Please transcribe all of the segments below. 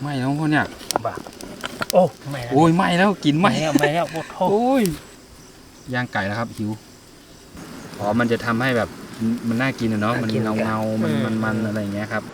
ไหม้แล้วพ่อเนี่ยบ้าโอ้ไม่แล้วโอ้ยไหม้แล้วกลินไหม้ไม่แล้วไม่แล้วโอ้โหโอ้ยย่างไก่แล้วครับหิวอ๋อมันจะทำให้แบบมันน่ากินอะเนาะมันเงาเงาๆมันมันมันอะไรอย่างเงี้ยครับ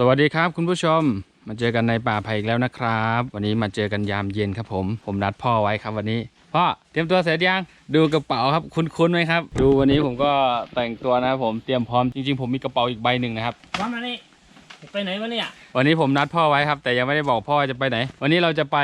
สวัสดีครับคุณผู้ชม มาเจอกันในป่าไผ่อีกแล้วนะครับ วันนี้มาเจอกันยามเย็นครับผม ผมนัดพ่อไว้ครับวันนี้พ่อเตรียมตัวเสร็จยังดูกระเป๋าครับคุ้นๆไหมครับ ดูวันนี้ผมก็แต่งตัวนะครับผมเตรียมพร้อมจริงๆ ผมมีกระเป๋าอีกใบหนึ่งนะครับว่ามานี่ไปไหนวะเนี่ยวันนี้ผมนัดพ่อไว้ครับ แต่ยังไม่ได้บอกพ่อจะไปไหน วันนี้เราจะไป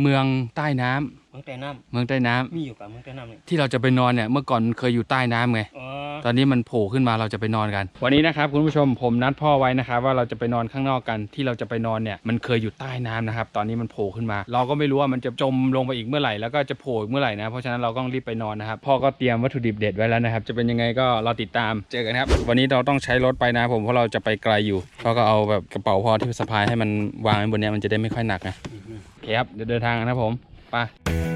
เมืองใต้น้ำเมืองแต่น้เมืองใต้น้ำำมีอยู่กับเมืองแต่น้ำนี่ที่เราจะไปนอนเนี่ยเมื่อก่อนเคยอยู่ใต้น้ำไง อ๋อตอนนี้มันโผล่ขึ้นมาเราจะไปนอนกัน วันนี้นะครับคุณผู้ชมผมนัดพ่อไว้นะครับว่าเราจะไปนอนข้างนอกกันที่เราจะไปนอนเนี่ยมันเคยอยู่ใต้น้ำนะครับตอนนี้มันโผล่ขึ้นมา เราก็ไม่รู้ว่ามันจะจมลงไปอีกเมื่อไหร่แล้วก็จะโผล่อีกเมื่อไหร่นะเพราะฉะนั้นเราก็ต้องรีบไปนอนนะครับพ่อก็เตรียมวัตถุดิบเด็ดไว้แล้วนะครับจะเป็นยังไงก็รอติดตามเจอกันครับวันนี้เราต้องใช้รถไปนะครับผมเพราะเราจะไปไกลอยู่พ่อก็เอาแบบกระเป๋าพ่อที่สะพายให้มันวางไว้บนเนี้ยมันจะได้ไม่ค่อยหนักนะโอเคครับเดี๋ยวเดินทางกันนะครับผม ไป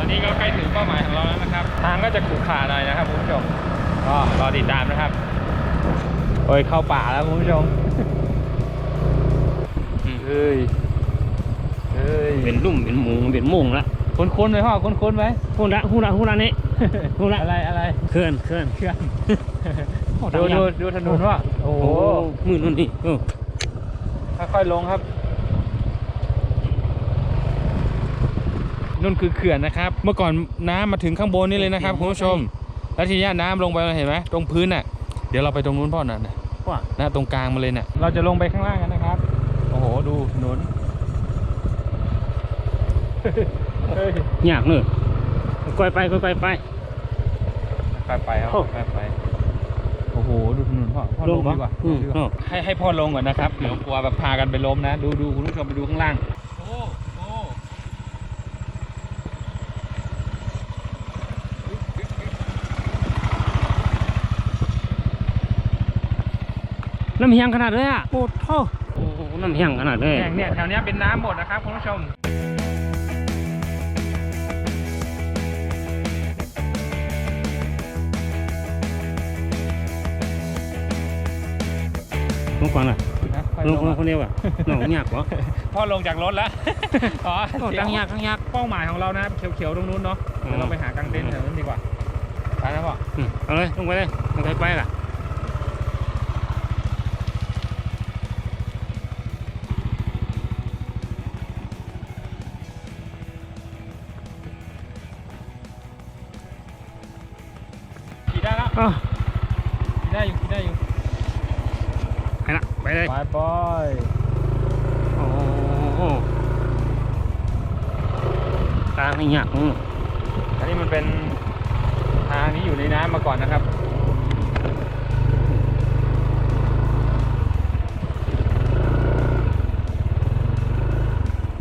อนนี้ก็ใกล้ถึงเป้าหมายของเราแล้วนะครับ ทางก็จะขรุขระหน่อยนะครับคุณผู้ชม ก็รอติดตามนะครับโอ้ยเข้าป่าแล้วคุณผู้ชมเฮ้ยเฮ้ยเป็นลุ่มเป็นหมุงเป็นมุงละคุ้นๆไหมพ่อคุ้นๆไหมฮู้ละฮู้ละฮู้ละนี่ฮู้ละอะไรอะไรเคลื่อนเคลื่อนเครื่องดูดูดูถนนว่าโอ้โอ้โหมือนู่นนี่โอ้ค่อยๆลงครับ นู่นคือเขื่อนนะครับ เมื่อก่อนน้ำมาถึงข้างบนนี่เลยนะครับคุณผู้ชม แล้วทีเนี้ยน้ำลงไปเห็นไหมตรงพื้นน่ะ เดี๋ยวเราไปตรงนู้นพ่อน่ะนะว่านะตรงกลางมาเลยเนี่ยเราจะลงไปข้างล่างกันนะครับ โอ้โหดูถนนเฮ้ยยากเนอะค่อยไปค่อยไปไปไปไปครับโอ้ไปไปโอ้โหดูถนนพ่อพ่อลงลงปะดีกว่าอืมลงดีกว่าโอ้ให้ให้พ่อลงก่อนนะครับเดี๋ยวกลัวแบบพากันไปล้มนะ ดูดูคุณผู้ชมไปดูข้างล่าง โอ้โห น้ำเฮียงขนาดเลยอะโอ้โหโอ้โหน้ำเฮียงขนาดเลยแห่งเนี่ยแถวเนี้ยเป็นน้ำหมดนะครับคุณผู้ชมลงก่อนล่ะนะค่อยลลงงคนคนเดียวอะน้องยากกว่าพ่อลงจากรถแล้วอ๋อโอ้เดี๋ยวตั้งยากตั้งยากเป้าหมายของเรานะครับเขียวๆตรงนู้นเนาะอ๋อเดี๋ยวเราไปหากางเต็นท์แถวนั้นดีกว่าไปนะพ่ออืมเอาเลยลงไปเลยลงไปไปล่ะ ขี่ได้แล้วอ้าวขี่ได้อยู่ขี่ได้อยู่ไปละไปเลยไปบอยโอ้โหทางนี่ยากอืมอันนี้มันเป็นทางนี้อยู่ในน้ำมาก่อนนะครับ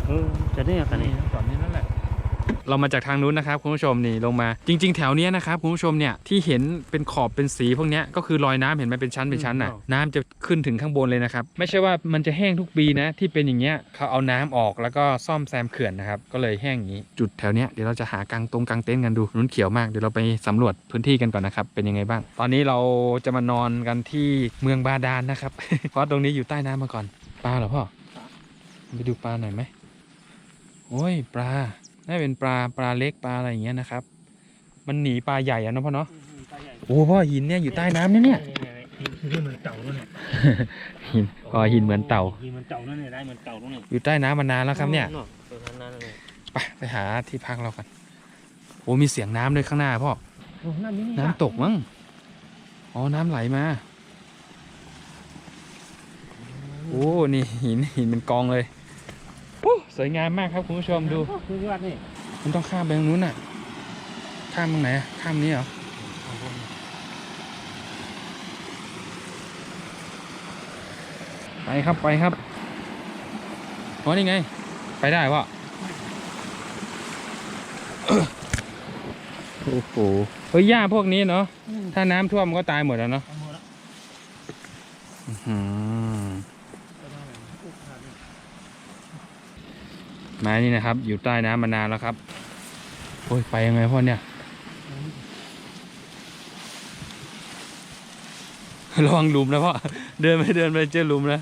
เออจะได้กันนี่จอดนี้นั่นแหละ เรามาจากทางนู้นนะครับคุณผู้ชมนี่ลงมา จริง ๆ แถวเนี้ยนะครับคุณผู้ชมเนี่ยที่เห็นเป็นขอบเป็นสีพวกเนี้ยก็คือรอยน้ำเห็นไหมเป็นชั้นเป็นชั้นน่ะน้ำจะขึ้นถึงข้างบนเลยนะครับ ไม่ใช่ว่ามันจะแห้งทุกปีนะที่เป็นอย่างเงี้ยเขาเอาน้ำออกแล้วก็ซ่อมแซมเขื่อนนะครับก็เลยแห้งอย่างนี้ จุดแถวเนี้ยเดี๋ยวเราจะหากางตรงกางเต็นท์กันดูนู้นเขียวมากเดี๋ยวเราไปสำรวจพื้นที่กันก่อนนะครับเป็นยังไงบ้าง ตอนนี้เราจะมานอนกันที่เมืองบาดาลนะครับ เพราะตรงนี้อยู่ใต้น้ำมาก่อนปลาเหรอพ่อไปดูปลาหน่อยไหมโอ้ยปลา น่าเป็นปลาปลาเล็กปลาอะไรอย่างเงี้ยนะครับ มันหนีปลาใหญ่อะเนาะพ่อเนาะโอ้พ่อหินเนี่ยอยู่ใต้น้ำเนี่ยเนี่ยนี่เหมือนเต่าด้วยเนี่ยหินอ๋อหินเหมือนเต่าหินเหมือนเต่านั่นเนี่ยได้เหมือนเต่าตรงนี้อยู่ใต้น้ำมานานแล้วครับเนี่ยออเออนั่นๆเลยไปไปหาที่พักเรากันโอ้มีเสียงน้ำด้วยข้างหน้าพ่อโอ้น้ำนี่น้ำตกมั้งอ๋อน้ำไหลมาโอ้นี่หินหินเป็นกองเลยโอ้ สวยงามมากครับคุณผู้ชมดูคือยอดนี่มันต้องข้ามไปตรงนู้นน่ะ ข้ามตรงไหนอะข้ามนี้เหรอไปครับไปครับอ๋อนี่ไง ไปได้วะโอ้โหเฮ้ยหญ้าพวกนี้เนาะถ้าน้ำท่วมมันก็ตายหมดแล้วเนาะอื้อหือไม้นี่นะครับ อยู่ใต้น้ำมานานแล้วครับ โอ้ย ไปยังไงพ่อเนี่ย ระวังหลุมนะพ่อ เดินไปเดินไปเจอหลุมนะ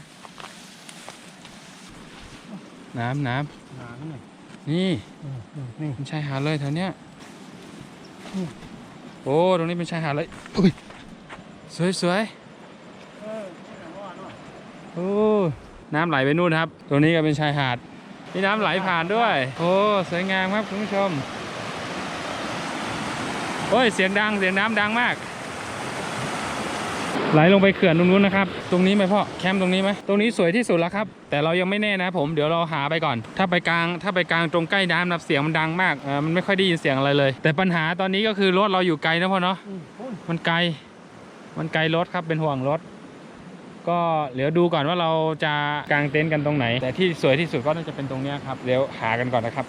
น้ำน้หนาขึ้นหน่อยำนี่อืมอืมนี่เป็นชายหาดเลยแถวเนี้ยอืมโอ้ ตรงนี้เป็นชายหาดเลยอุ้ย สวยสวยเออแต่ว่าเนาะโอ้ น้ำไหลไปนู่นครับ ตรงนี้ก็เป็นชายหาด มีน้ำไหลผ่านด้วย โอ้สวยงามครับคุณผู้ชม โอ้ยเสียงดังเสียงน้ำดังมาก ไหลลงไปเขื่อนตรงนู้นนะครับ ตรงนี้ไหมพ่อแคมป์ตรงนี้ไหมตรงนี้สวยที่สุดแล้วครับ แต่เรายังไม่แน่นะผมเดี๋ยวเราหาไปก่อน ถ้าไปกลางถ้าไปกลางตรงใกล้น้ำนะเสียงมันดังมากเออมันไม่ค่อยได้ยินเสียงอะไรเลย แต่ปัญหาตอนนี้ก็คือรถเราอยู่ไกลนะพ่อเนาะมันไกล มันไกลรถครับเป็นห่วงรถ ก็เหลือดูก่อนว่าเราจะกางเต็นท์กันตรงไหน แต่ที่สวยที่สุดก็น่าจะเป็นตรงนี้ครับเดี๋ยวหากันก่อนนะครับ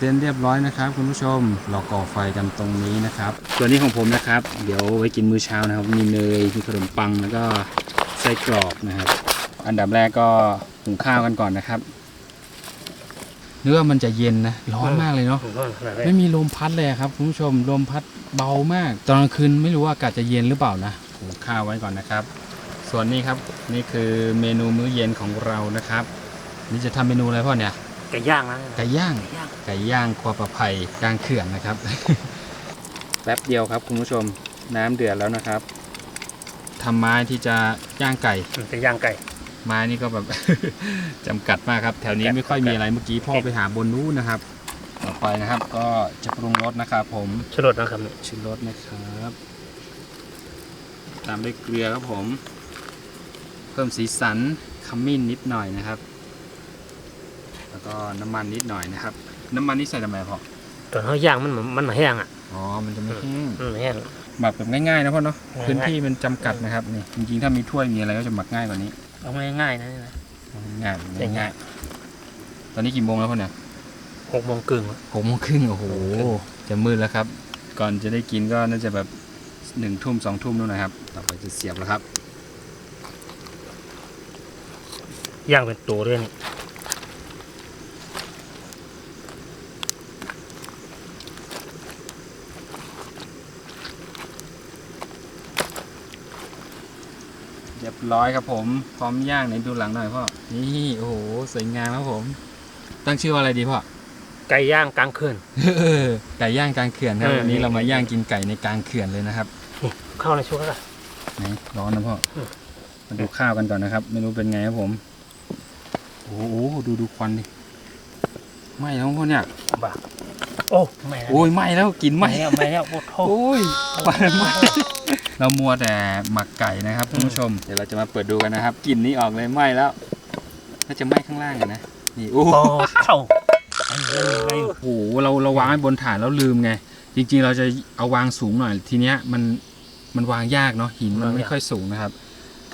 เต็นท์เรียบร้อยนะครับ คุณผู้ชมเราก่อไฟกันตรงนี้นะครับส่วนนี้ของผมนะครับ เดี๋ยวไว้กินมื้อเช้านะครับ มีเนยมีขนมปังแล้วก็ไส้กรอกนะครับ อันดับแรกก็หุงข้าวกันก่อนนะครับเนื้อมันจะเย็นนะร้อนมากเลยเนาะร้อนขนาดไหนไม่มีลมพัดเลยอะครับคุณผู้ชมลมพัดเบามาก ตอนกลางคืนไม่รู้ว่าอากาศจะเย็นหรือเปล่านะหุงข้าวไว้ก่อนนะครับ ส่วนนี้ครับนี่คือเมนูมื้อเย็นของเรานะครับ นี่จะทำเมนูอะไรพ่อเนี่ย ไก่ย่างนะไก่ย่าง ไก่ย่างไก่ย่างครัวประไผ่กลางเขื่อนนะครับ แป๊บเดียวครับคุณผู้ชมน้ำเดือดแล้วนะครับทำไม้ที่จะย่างไก่อืมไก่ย่างไก่ ไม้นี่ก็แบบจำกัดมากครับ แถวนี้ไม่ค่อยมีอะไรเมื่อกี้พ่อไปหาบนนู้นนะครับ ต่อไปนะครับ ก็จะปรุงรสนะครับ ผมชลดนะครับเนี่ยชูรสนะครับ ตามด้วยเกลือครับผม เพิ่มสีสันขมิ้นนิดหน่อยนะครับ แล้วก็น้ำมันนิดหน่อยนะครับ น้ำมันนี่ใส่ทำไมพ่อตอนเขาย่างมันมันมันแห้งอะอ๋อมันจะไม่แห้งอืมแห้ง หมักแบบง่ายๆนะพ่อเนาะง่ายๆ พื้นที่มันจำกัดนะครับนี่จริงๆถ้ามีถ้วยมีอะไรก็จะหมักง่ายกว่านี้เอามาง่ายๆนะนี่นะ ง่ายง่ายง่ายๆตอนนี้กี่โมงแล้วพ่อเนี่ยหกโมงครึ่งหกโมงครึ่งโอ้โหจะมืดแล้วครับ ก่อนจะได้กินก็น่าจะแบบหนึ่งทุ่มสองทุ่มนู่นนะครับ ต่อไปจะเสียบแล้วครับ ย่างเป็นตัวด้วยนี่ เรียบร้อยครับผม พร้อมย่างไหนดูหลังหน่อยพ่อ นี่โอ้โหสวยงามครับผม ตั้งชื่อว่าอะไรดีพ่อ ไก่ย่างกลางคืนไก่ย่างกลางเขื่อนครับเออวันนี้นี่ เรามาย่างกินไก่ในกลางเขื่อนเลยนะครับนี่เข้าในช่วงละไหนร้อนนะพ่อ อืม มาดูข้าวกันก่อนนะครับ ไม่รู้เป็นไงครับผม โอ้โหดูดูควันดิไหม้แล้วพ่อเนี่ย บ้าโอ้ไม่นะโอ้ยไหม้แล้วกลินไหไม่ม้แล้วไม่แล้วโอ้โหโอ้ยควันไหม้ เรามัวแต่หมักไก่นะครับท่านผู้ชม เดี๋ยวเราจะมาเปิดดูกันนะครับกลิ่นนี้ออกเลยไหม้แล้วน่าจะไหม้ข้างล่างอะนะนี่โอ้โหโอ้เข้าไอ้เรื่องอะไรโอ้โหเราเราวางไว้บนฐานแล้วลืมไง จริงๆเราจะเอาวางสูงหน่อย ทีเนี้ยมันมันวางยากเนาะหินมันไม่ค่อยสูงนะครับ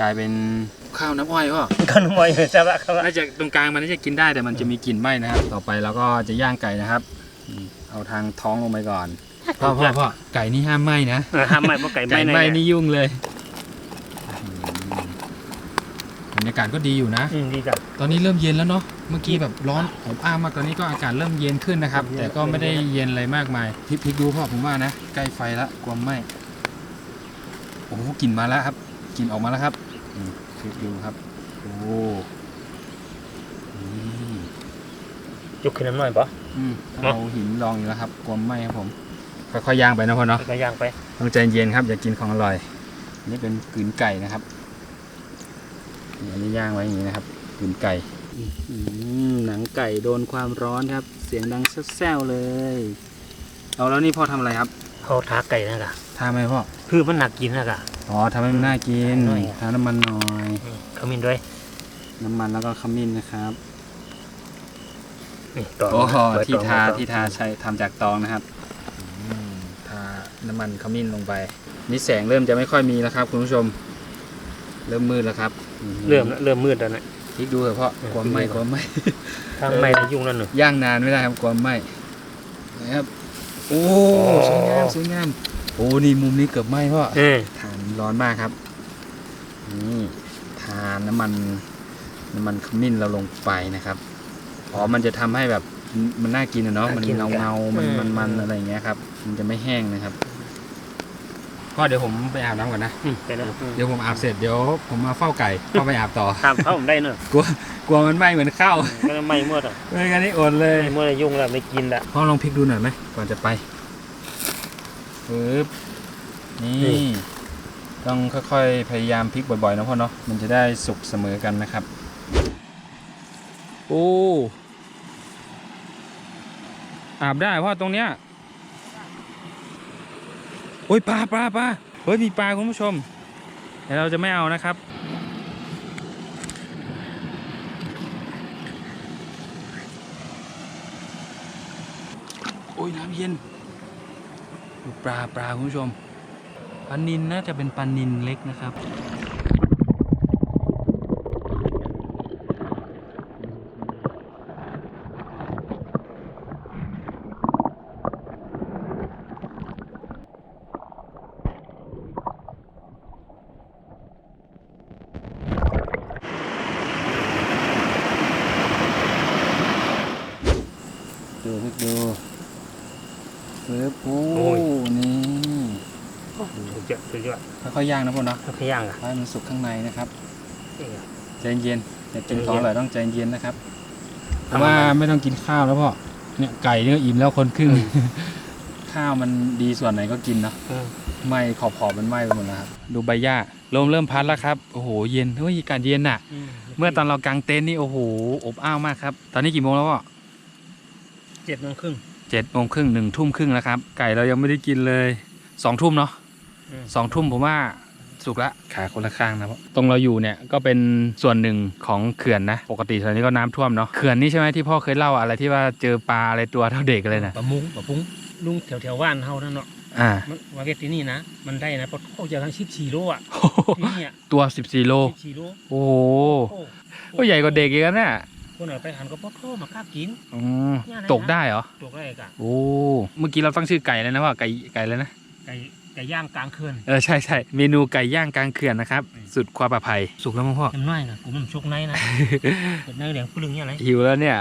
กลายเป็นข้าวน้ำอ้อยก็ขนมอยจะละครับน่าจะตรงกลางมันน่าจะกินได้แต่มันจะมีกลิ่นไหม้นะครับ ต่อไปเราก็จะย่างไก่นะครับอืมเอาทางท้องลงไปก่อน พ่อพ่อพ่อไก่นี่ห้ามไหม้นะเออห้ามไม่เพราะไก่ไก่ไม่ไหม้ในนี่ยุ่งเลยอืมบรรยากาศก็ดีอยู่นะ อืมดีจัง ตอนนี้เริ่มเย็นแล้วเนาะ เมื่อกี้แบบร้อนอบอ้าวมาก ตอนนี้ก็อากาศเริ่มเย็นขึ้นนะครับ เย็น แต่ก็ไม่ได้เย็นอะไรมากมายพลิกพลิกดูพ่อผมว่านะ ใกล้ไฟแล้วกลัวไหมโอ้โหกลิ่นมาแล้วครับกลิ่นออกมาแล้วครับอืมพลิกดูครับ โอ้นี่ยกขึ้นน้ำหน่อยปะอืมเอาหินรองอยู่แล้วครับกลัวไหมครับผม ค่อยๆย่างไปนะพ่อเนาะก็ย่างไปต้องใจเย็นครับ อย่ากินของอร่อยอันนี่เป็นกลืนไก่นะครับนี่อันนี้ย่างไว้อย่างนี้นะครับกลืนไก่หนังไก่โดนความร้อนครับ เสียงดังแซ่วๆเลย เอาแล้วนี่พ่อทำอะไรครับเขาทาไก่นะกะทาไหมพ่อคือมันหนักกินนะกะอ๋อทำให้มันน่ากินหน่อยทาน้ำมันหน่อยอืมขมิ้นด้วย น้ำมันแล้วก็ขมิ้นนะครับนี่ต่อโอ้โหไว้ที่ต่อทาไว้ต่อที่ทาใช้ทำจากตองนะครับอืม ทาน้ำมันขมิ้นลงไป นี่แสงเริ่มจะไม่ค่อยมีแล้วครับ คุณผู้ชม เริ่มมืดแล้วครับเริ่มแล้วเริ่มมืดแล้วนะพลิกดูเถอะเพราะเออความไหม้พลิกดูความไหม้ทางไม่ได้ยุ่งนั่นหนึ่งย่างนานไม่ได้ครับความไหม้นะครับโอ้อ๋อสวยงามสวยงามโอ้นี่มุมนี้เกือบไหม้เพราะเออฐานร้อนมากครับนี่ทานน้ำมันน้ำมันขมิ้นเราลงไปนะครับอ๋อมันจะทำให้แบบมันน่ากินอะเนาะมันเงาเงาๆมันมันมันอะไรอย่างเงี้ยครับ มันจะไม่แห้งนะครับ ก็เดี๋ยวผมไปอาบน้ำก่อนนะอืมไปนะเดี๋ยวผมอาบเสร็จเดี๋ยวผมมาเฝ้าไก่ก็ไปอาบต่อตามเข้าผมได้เนอะกลัวกลัวมันไหม้เหมือนข้าวก็ไม่มืดอะไม่งั้นนี่อดเลยไม่มืดเลยยุ่งแล้วไม่กินละพ่อลองพลิกดูหน่อยไหมก่อนจะไปปึ๊บนี่นี่ต้องค่อยๆ พยายามพลิกบ่อยๆนะพ่อเนาะมันจะได้สุกเสมอกันนะครับ โอ้อาบได้พ่อตรงเนี้ย โอ้ยปลาปลาปลาเฮ้ยมีปลาคุณผู้ชมแต่เราจะไม่เอานะครับ โอ้ยน้ำเย็นปลาปลาคุณผู้ชมปลานินน่าจะเป็นปลานินเล็กนะครับ ปึ๊บโอ้โอ้ย นี่สุดยอดสุดยอดค่อยๆย่างนะพ่อเนาะเขาขย่างอะให้มันสุกข้างในนะครับนี่ไงใจเย็นอย่ากินใจเย็นของอร่อยต้องใจเย็นนะครับเพทำราะไมว่าไม่ต้องกินข้าวแล้วพ่อเนี่ยไก่เนี่ยอิ่มแล้วคนครึ่งข้าวมันดีส่วนไหนก็กินเนาะ เออไหม้ขอบขอบๆมันไหม้ไปหมดแล้วครับดูใบหญ้าลมเริ่มพัดแล้วครับโอ้โหเย็นเฮ้ยอากาศเย็นน่ะ เมื่อตอนเรากางเต็นท์นี่โอ้โหอบอ้าวมากครับ ตอนนี้กี่โมงแล้วพ่อเจ็ดโมงครึ่ง เจ็ดโมงครึ่งหนึ่งทุ่มครึ่งแล้วครับ ไก่เรายังไม่ได้กินเลยสองทุ่มเนาะอืมสองทุ่มผมว่าสุกละขาคนละข้างนะพ่อตรงเราอยู่เนี่ยก็เป็นส่วนหนึ่งของเขื่อนนะ ปกติตอนนี้ก็น้ำท่วมเนาะเขื่อนนี่ใช่ไหมที่พ่อเคยเล่าอะไรที่ว่าเจอปลาอะไรตัวเท่าเด็กเลยนะปะมุงปะพุงลุงแถวแถวๆบ้านเฮานั่นเนาะอ่ามันวาเกตที่นี่นะ มันได้นะเพราะเขาจะทั้งชิบสี่โลอะที่นี่อะตัว14โลชิบสี่โลโอ้โหโอ้ก็ใหญ่กว่าเด็กอีกแล้วเนี่ย คนไหนไปหันก็พ่อโทมากล้ากินอืมตกได้เหรอตัวแรกอะโอ้เมื่อกี้เราตั้งชื่อไก่เลยนะว่าไก่ไก่เลยนะไก่ไก่ย่างกลางเขื่อนเออใช่ใช่เมนูไก่ย่างกลางเขื่อนนะครับอืมสุดความปลอดภัยสุกแล้วมั้งพ่อจำน้อยนะกูมันชกในนะเกิดในเหลียงผู้ลึงเนี่ยอะไรหิวแล้วเนี่ย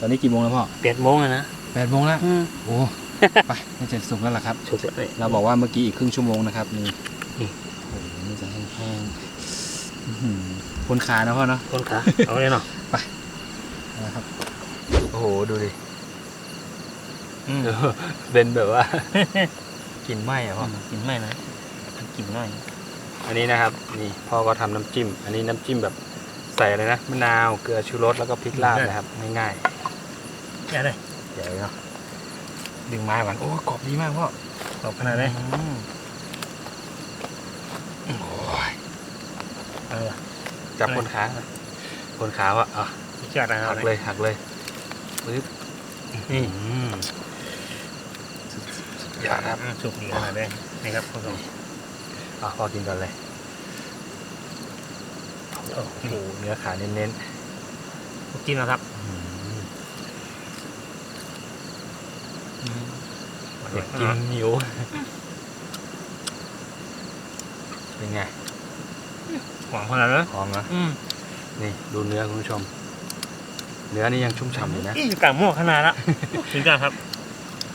ตอนนี้กี่โมงแล้วพ่อแปดโมงอะนะแปดโมงแล้วโอ้ไปน่าจะสุกแล้วล่ะครับชกเลยเราบอกว่าเมื่อกี้อีกครึ่งชั่วโมงนะครับนี่นี่โอ้โหนี่จะแห้งๆอื้อหือ คนขานะพ่อเนาะคนขาเอาเลยเนาะนะครับโอ้โหดูดิเออเป็นแบบว่า กลิ่นไหม้อะพ่อกินไม่นะกินน้อยอันนี้นะครับ นี่พ่อก็ทำน้ำจิ้ม อันนี้น้ำจิ้มแบบใส่อะไรนะมะนาวเกลือชูรสแล้วก็พริกลาบนะครับง่ายแค่เลยๆใหญ่เนาะดึงไม้ก่อนโอ้กรอบดีมากพ่อตบขนาดเลยอืมโอ้ยเออ จับคนขาหน่อยคนขาว่ะอะเชื่อนะหักเลยหักเลยปึ๊บนี่อืมสุดยอดครับสุกดีขนาดเลยนี่ครับผู้ชมอะพอกินก่อนเลยโอ้โอ้โหเนื้อขาเน้นกินแล้วครับๆอืมอยากกินหิวเป็นไง หวานขนาดเลยหอมนะ อืมนี่ดูเนื้อคุณผู้ชม เนื้อนี่ยังชุ่มฉ่ำอยู่นะนี่กลางหม้อขนาดละถึงกันครับ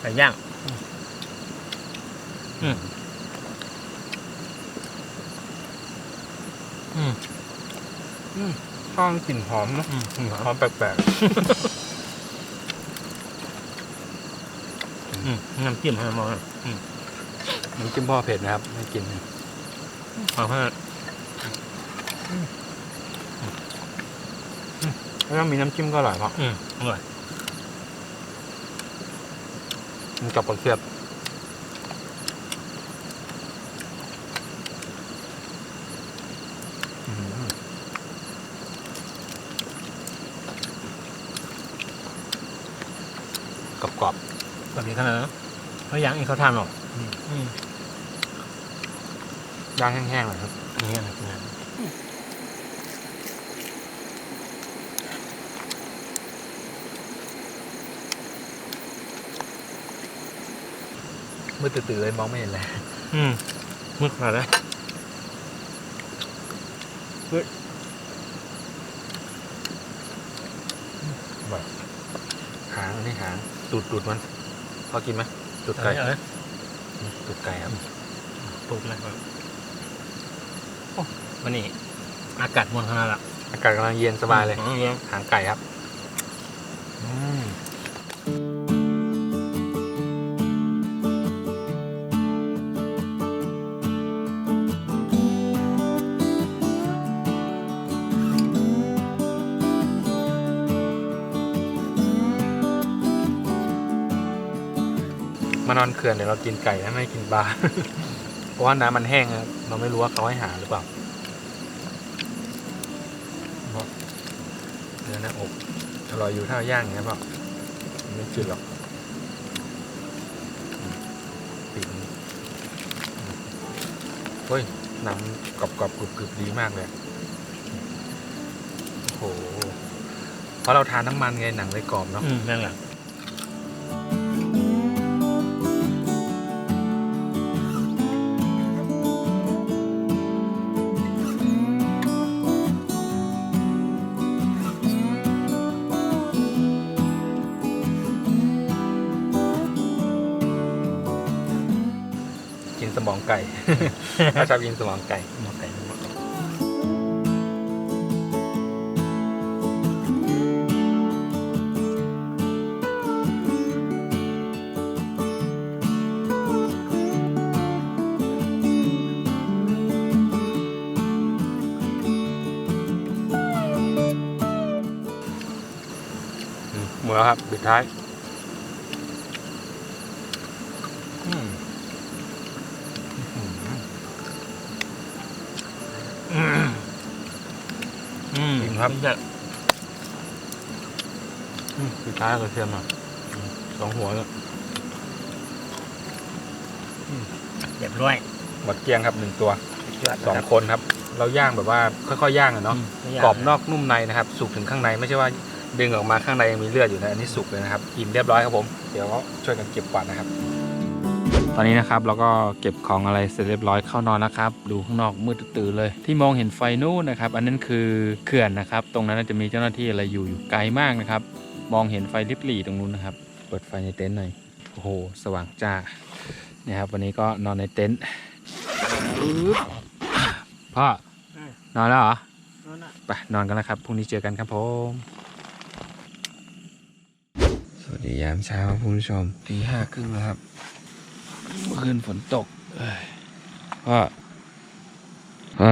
ไก่ย่างอืมอืมข้าวกลิ่นหอมนะอืมหอมแปลกอืมน้ำจิ้มให้มองนะอืมน้ำจิ้มพ่อเผ็ดนะครับไม่กินฟังเพื่อ นถ้ามีน้ำจิ้มก็อร่อยเพราะอืมอร่อยมันกับปลาเสียบอื้อหือกรอบแบบนี้ขนาดนั้นนะเพราะยังอีกเขาทำหรอกอืมย่างแห้งๆหน่อยครับนี่อะไรงาน มืดตื่นๆเลยมองไม่เห็นเลยอืมมืดขนาดนั้นหางอันนี่หางตูดตูดมันพอกินไหมตูดไก่อะไรตูดไก่ครับปลูกนะครับโอ้วันนี้อากาศมันขนาดละอากาศกำลังเย็นสบายเลยอืมหางไก่ครับ เขื่อนเดี๋ยวเรากินไก่นะไม่กินปลา เพราะว่าน้ำมันแห้งเราไม่รู้ว่าเขาให้หาหรือเปล่าเพราะเนื้อหน้าอกอร่อยอยู่ถ้าย่างอย่างนี้ยเปล่าไม่จืดหรอกปีกมันเฮ้ยหนังกรอบกรอบกรุบกรุบดีมากเลยโอ้โหเพราะเราทานน้ำมันไงหนังเลยกรอบเนาะนั่นแหละ ถ้าชอบกินสมองไก่หมอไก่หมอไก่หมดแล้วครับปิดท้าย ครับไม่ใช่อืมปิดท้ายกระเทียมอะอืมสองหัวเลยเรียบร้อยหมดเกลียงครับหนึ่งตัวยอดสองคนครับ เราย่างแบบว่าค่อยๆย่างอะเนาะไม่ยากกรอบนอกนุ่มในนะครับ สุกถึงข้างในไม่ใช่ว่าดึงออกมาข้างในยังมีเลือดอยู่นะอันนี้สุกเลยนะครับอิ่มเรียบร้อยครับผม เดี๋ยวช่วยกันเก็บกวาดนะครับต อนนี้นะครับเราก็เก็บของอะไรเสร็จเรียบร้อยเข้านอนนะครับ ดูข้างนอกมืดตื่นเลย ที่มองเห็นไฟนู่นนะครับ อันนั้นคือเขื่อนนะครับ ตรงนั้นน่าจะมีเจ้าหน้าที่อะไรอยู่อยู่ไกลมากนะครับ มองเห็นไฟริบหรี่ตรงนู้นนะครับ เปิดไฟในเต็นท์หน่อยโอ้โหสว่างจ้าเนี่ยครับวันนี้ก็นอนในเต็นท์ปึ๊บพ่อนอนแล้วเหรอนั่นน่ะไปนอนกันแล้วครับ พรุ่งนี้เจอกันครับผม สวัสดียามเช้าครับคุณผู้ชมตีห้าครึ่งแล้วครับ เมื่อคืนฝนตกเอ้ยพ่อพ่อ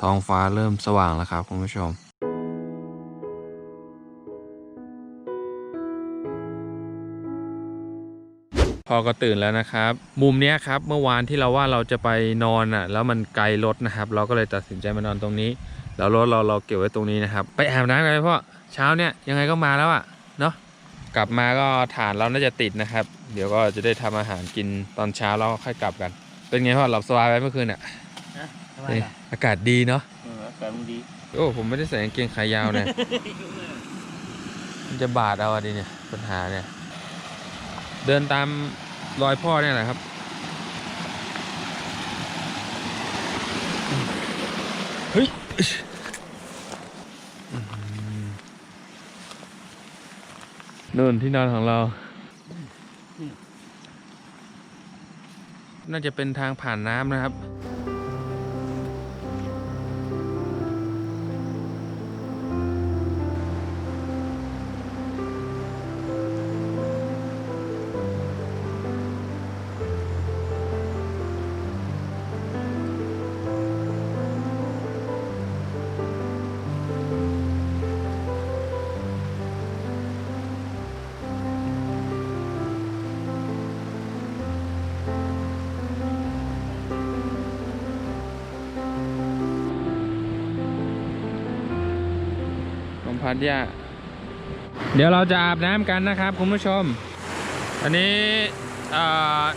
ท้องฟ้าเริ่มสว่างแล้วครับคุณผู้ชม พอก็ตื่นแล้วนะครับ มุมเนี้ยครับ เมื่อวานที่เราว่าเราจะไปนอนอะ แล้วมันไกลรถนะครับ เราก็เลยตัดสินใจมานอนตรงนี้ แล้วรถเราเราเก็บไว้ตรงนี้นะครับ ไปอาบน้ำกันเลยพ่อ เช้าเนี่ยยังไงก็มาแล้วอะ เนาะ กลับมาก็ฐานเราน่าจะติดนะครับ เดี๋ยวก็จะได้ทำอาหารกินตอนเช้าแล้วค่อยกลับกัน เป็นไงพ่อหลับสบายไหมเมื่อคืนอะทำไมเอ้ยล่ะอากาศดีเนาะเอออากาศมันดีโอ้ผมไม่ได้ใส่กางเกงขายาวเนี่ยมันจะบาดเอาอะดิเนี่ยปัญหาเนี่ย เดินตามรอยพ่อเนี่ยแหละครับเฮ้ยอื้อหือ นู่นที่นอนของเรา น่าจะเป็นทางผ่านน้ำนะครับ พัทยา เดี๋ยวเราจะอาบน้ำกันนะครับคุณผู้ชม อันนี้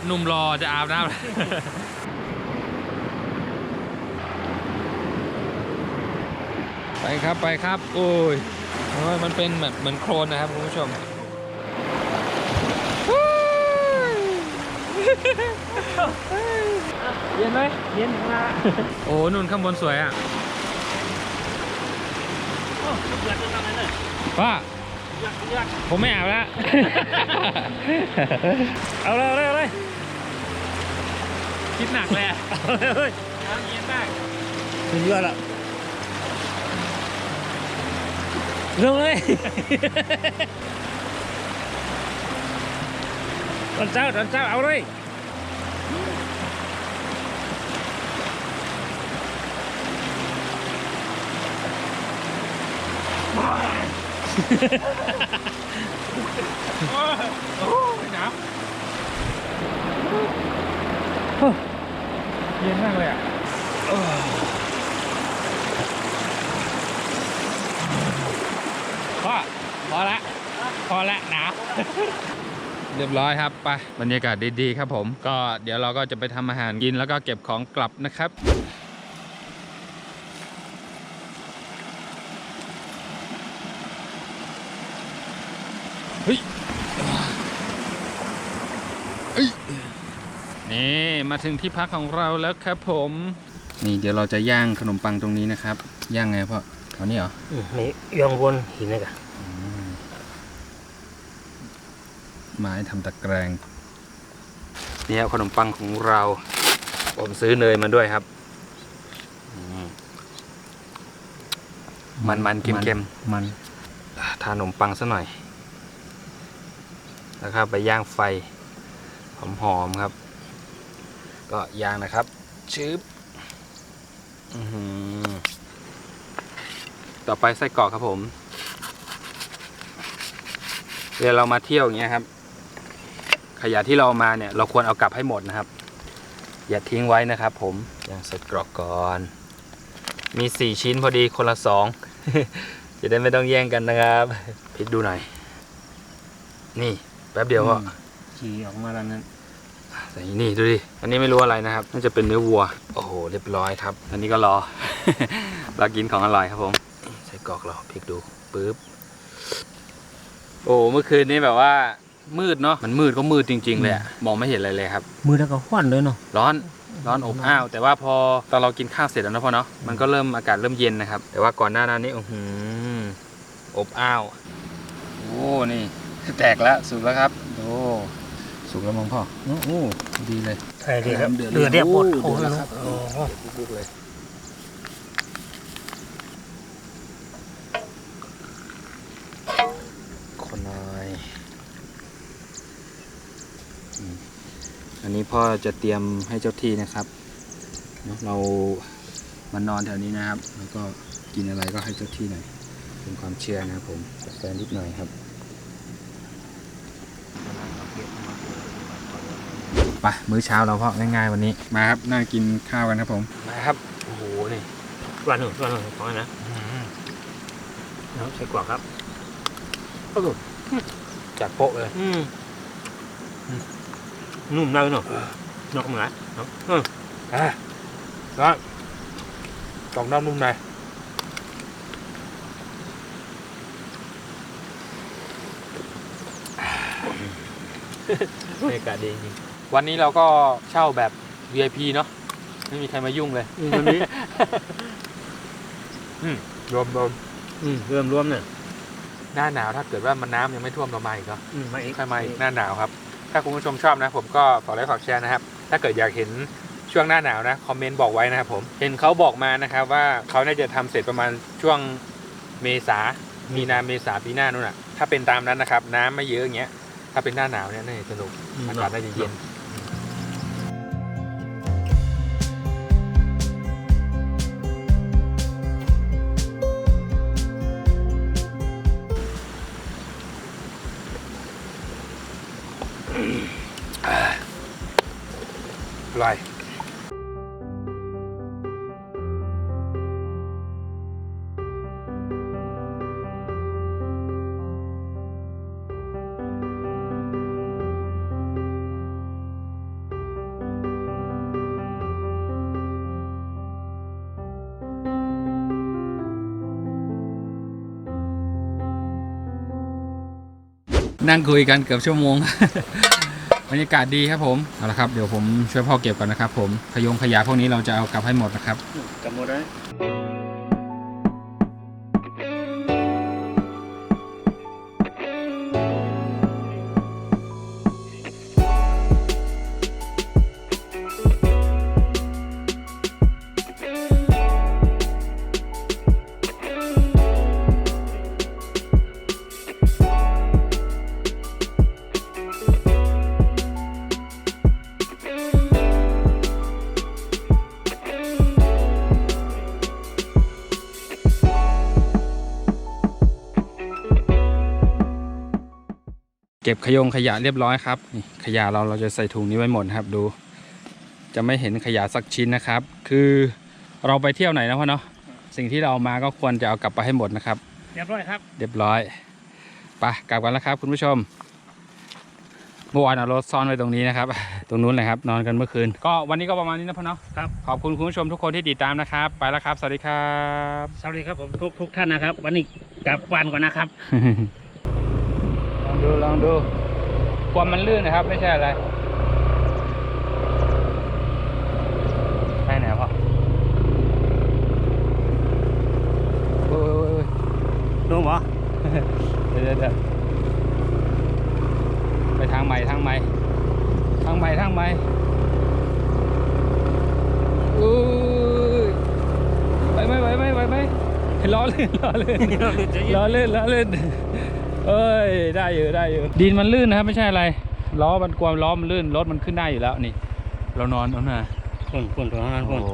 หนุ่มรอจะอาบน้ำไปครับไปครับโอ้ยมันเป็นแบบเหมือนโคลนนะครับคุณผู้ชมเย็นไหมเย็นมากโอ้นุ่นข้างบนสวยอะ โอ้เดือดจังเลยเนี่ยป้าเดือดเดือดผมไม่อาบแล้ว เอาเลยเอาเลยเอาเลยคิดหนักเลยอะเอาเลยเฮ้ยน้ำเย็นมากถึงเดือดละลงเลยตอนเช้าตอนเช้าเอาเลย โอ้ยหนาวเย็นมากเลยอะพ่อพอละ พอละหนาวเรียบร้อยครับไปบรรยากาศดีๆครับผม ก็เดี๋ยวเราก็จะไปทำอาหารกินแล้วก็เก็บของกลับนะครับ ฮ้ยเอ้ยนี่มาถึงที่พักของเราแล้วครับผม นี่เดี๋ยวเราจะย่างขนมปังตรงนี้นะครับ ย่างไงพ่อเอานี่เหรอนี่ยองวนหินเลยกะไม้ทำตะแกรงนี่ครับขนมปังของเรา ผมซื้อเนยมาด้วยครับอืมมันมันๆเค็มเค็มมันๆทานขนมปังซะหน่อย แล้วก็ไปย่างไฟหอมๆครับ ก็ย่างนะครับชืบอื้อหือต่อไปไส้กรอกครับผมเวลาเรามาเที่ยวอย่างเงี้ยครับ ขยะที่เราเอามาเนี่ย เราควรเอากลับให้หมดนะครับ อย่าทิ้งไว้นะครับ ผมย่างใส่กรอกก่อน มีสี่ชิ้นพอดีคนละสองจะได้ไม่ต้องแย่งกันนะครับพลิกดูหน่อย นี่ แป๊บเดียวก็ขี่ออกมาแล้วนั้นใส่นี่ดูดิ อันนี้ไม่รู้อะไรนะครับ น่าจะเป็นเนื้อวัว โอ้โห เรียบร้อยครับ อันนี้ก็รอเรากินของอร่อยครับผมใส่กรอกเราพลิกดูปึ๊บ โอ้ เมื่อคืนนี้แบบว่า มืดเนาะ มันมืดก็มืดจริง ๆ เลยอะมองไม่เห็นอะไรเลยครับ มือแล้วก็ควันเลยเนาะร้อน ร้อนอบอ้าว แต่ว่าพอตอนเรากินข้าวเสร็จแล้วนะพ่อเนาะ มันก็เริ่มอากาศเริ่มเย็นนะครับ แต่ว่าก่อนหน้านั้นนี่อื้อหืออบอ้าว โอ้ นี่ แตกแล้วสุกแล้วครับโอ้สุกแล้วมั้งพ่อโอ้โหดีเลยใช่ดีครับเดือดเดือดเรียบหมดโอ้โอ้เดืโหอดแล้วครับโอ้โหบุกๆเลยคนน้อยอืมอันนี้พ่อจะเตรียมให้เจ้าที่นะครับเนอะเรามานอนแถวนี้นะครับ แล้วก็กินอะไรก็ให้เจ้าที่หน่อยเป็นความเชื่อนะครับผมกาแฟนิดหน่อยครับ ไปมื้อเช้าเราพ่อง่ายๆวันนี้มาครับนั่งกินข้าวกันครับผมมาครับโอ้โหนี่วันหนึ่งวันหนึ่งของอันนะแล้วใส่กวากครับจัดโปะเลยอืมนุ่มเลยเนาะนอกเหมือนเนาะเอออะแล้วกล่องน้ำนุ่มในบรรยากาศดีจริง วันนี้เราก็เช่าแบบ VIP เนาะไม่มีใครมายุ่งเลย อืมวันนี้รวมรวมอืมเริ่มรวมเนี่ยหน้าหนาวถ้าเกิดว่ามันน้ำยังไม่ท่วมเรามาอีกเนาะอืมมาอีกค่อยมาอีกหน้าหนาวครับ ถ้าคุณผู้ชมชอบนะ ผมก็ฝากไลค์ฝากแชร์นะครับ ถ้าเกิดอยากเห็นช่วงหน้าหนาวนะคอมเมนต์บอกไว้นะครับผมเห็นเขาบอกมานะครับว่าเขาน่าจะทำเสร็จประมาณช่วงเมษา มีนาเมษาปีหน้านู่นน่ะ ถ้าเป็นตามนั้นนะครับ น้ำไม่เยอะอย่างเงี้ยถ้าเป็นหน้าหนาวเนี่ยน่าจะสนุกอากาศน่าจะเย็น นั่งคุยกันเกือบชั่วโมง บรรยากาศดีครับผม เอาละครับ เดี๋ยวผมช่วยพ่อเก็บก่อนนะครับผม ขยงขยะพวกนี้เราจะเอากลับให้หมดนะครับ กลับหมดเลย เก็บขยงขยะเรียบร้อยครับนี่ขยะเราเราจะใส่ถุงนี้ไว้หมดนะครับดู จะไม่เห็นขยะสักชิ้นนะครับ คือเราไปเที่ยวไหนนะพ่อเนาะสิ่งที่เราเอามาก็ควรจะเอากลับไปให้หมดนะครับ เรียบร้อยครับเรียบร้อยไปกลับกันแล้วครับ คุณผู้ชมเมื่อวานเอารถซ่อนไว้ตรงนี้นะครับ ตรงนู้นเลยครับนอนกันเมื่อคืน ก็วันนี้ก็ประมาณนี้นะพ่อเนาะครับขอบคุณคุณผู้ชมทุกคนที่ติดตามนะครับ ไปแล้วครับ สวัสดีครับ สวัสดีครับผมทุกทุกท่านนะครับ วันนี้กลับวันก่อนนะครับลอง ดูลองดูความมันลื่นนะครับ ไม่ใช่อะไรไปไหนพ่อโอ้ยโอ้ยโอ้ยดูหมอเดี๋ยวเดี๋ยวเดี๋ยวไปทางใหม่ทางใหม่ทางใหม่ทางใหม่อุ้ยไปไหมไปไหมไปไหมล้อเล่นล้อเล่นล้อเล่นล้อเล่น เอ้ยได้อยู่ได้อยู่ดินมันลื่นนะครับไม่ใช่อะไรล้อมันกลัวล้อมันลื่นรถมันขึ้นได้อยู่แล้วนี่ เรานอนเอาหน้าคนคนตรงนั้นโอ้คนโห